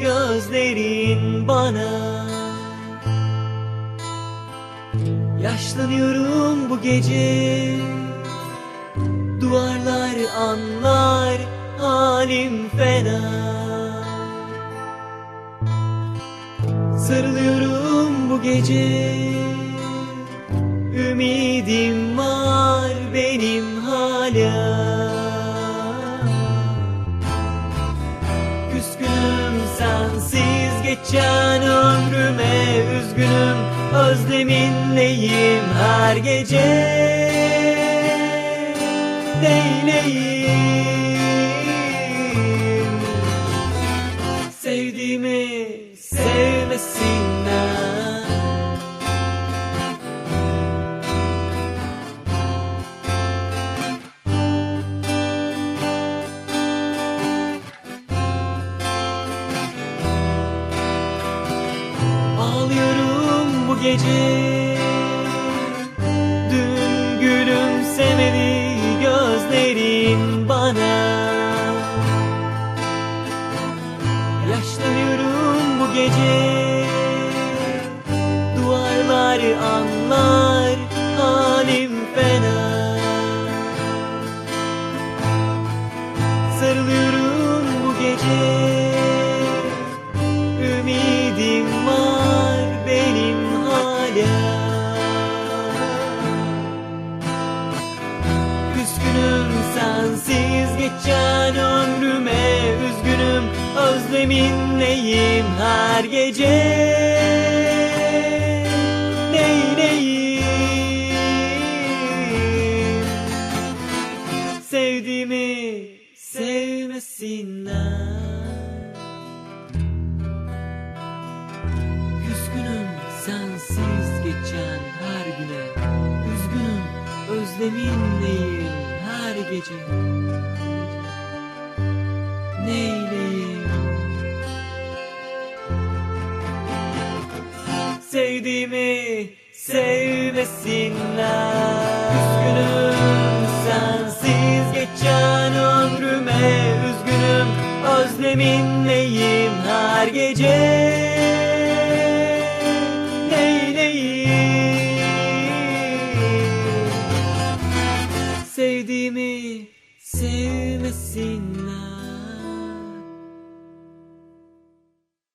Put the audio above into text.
gözlerin bana. Yaşlanıyorum bu gece Duvarlar anlar halim fena. Sarılıyorum bu gece Ümidim var benim hala sensiz geçen ömrüme Üzgünüm özleminleyim her gece. Neyleyim gece. Dün gülümsemedi gözlerin bana. Yaşlanıyorum bu gece. Duvarlar anlar halim fena. Sarılıyorum bu gece geçen ömrüme Üzgünüm özleminleyim her gece? Neyleyim Sevdiğimi sevmesinler. Küskünüm sensiz geçen her güne. Üzgünüm özleminleyim her gece Sevdiğimi sevmesinler. Üzgünüm sensiz geçen ömrüme. Üzgünüm özleminleyim her gece? Neyleyim Sevdiğimi sevmesinler.